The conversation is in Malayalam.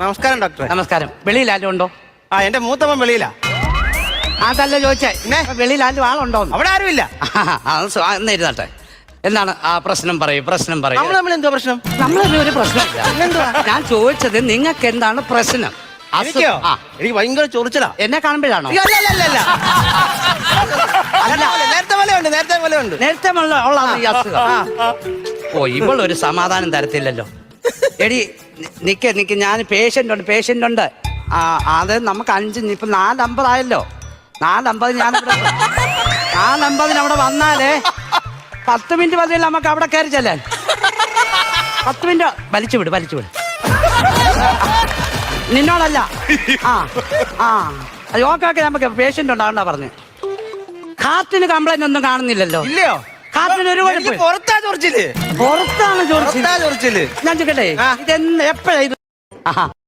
നമസ്കാരം ഡോക്ടർ നമസ്കാരം. വെളിയിൽ ആരും ഉണ്ടോ? ആ എന്റെ മൂത്തമ്മൻ വെളിയിലാ. അതല്ല ചോദിച്ചേ? വെളിയിൽ ആരും ആളുണ്ടോ അവിടെ ആരുമില്ല. എന്നിരുന്നട്ടെ എന്താണ് ആ പ്രശ്നം പറയൂ പ്രശ്നം പറയൂ. നമ്മൾ എന്തോ പ്രശ്നം? നമ്മൾ ഒരു പ്രശ്നമില്ല? ഞാൻ ചോദിച്ചത് നിങ്ങൾക്ക് എന്താണ് പ്രശ്നം? എനിക്കോ? എനിക്ക് ഭയങ്കര ചൊറിച്ചിലാ. എന്നെ കാണുമ്പോഴാണോ? നേരത്തെ പോലെ ഉണ്ട് നേരത്തെ പോലെ ഉണ്ട്. നേരത്തെ ഉള്ള ഈ അസുഖം. ഓ ഇവളൊരു ഒരു സമാധാനം തരത്തില്ലല്ലോ. എടി നിക്ക് നിക്ക് ഞാൻ പേഷ്യന്റ് ഉണ്ട് പേഷ്യന്റ് ഉണ്ട്. ആ അത് നമുക്ക് അഞ്ച് ഇപ്പൊ നാലമ്പതായല്ലോ. നാലമ്പത് ഞാൻ നാലമ്പതിന് അവിടെ വന്നാലേ പത്ത് മിനിറ്റ് മതിയല്ലോ നമുക്ക് അവിടെ കയറി ചെല്ലാൻ? പത്ത് മിനിറ്റ് വലിച്ചു വിട് വലിച്ചു വിട്. നിന്നോടല്ല. ആ ആ. ഓക്കെ ഓക്കെ നമുക്ക് പേഷ്യന്റ് ഉണ്ടാവണ്ട പറഞ്ഞു. കാത്തിന് കംപ്ലൈന്റ് ഒന്നും കാണുന്നില്ലല്ലോ. ഇല്ലയോ? എനിക്ക് പുറത്താ ചൊറിച്ചിൽ പുറത്താണ് ചോദിച്ചത് പുറത്താ ചൊറിച്ചിൽ ഞാൻ ചോദിക്കട്ടെ ആ. ഇതെന്ന് എപ്പോഴാ ഇത്? ആഹാ.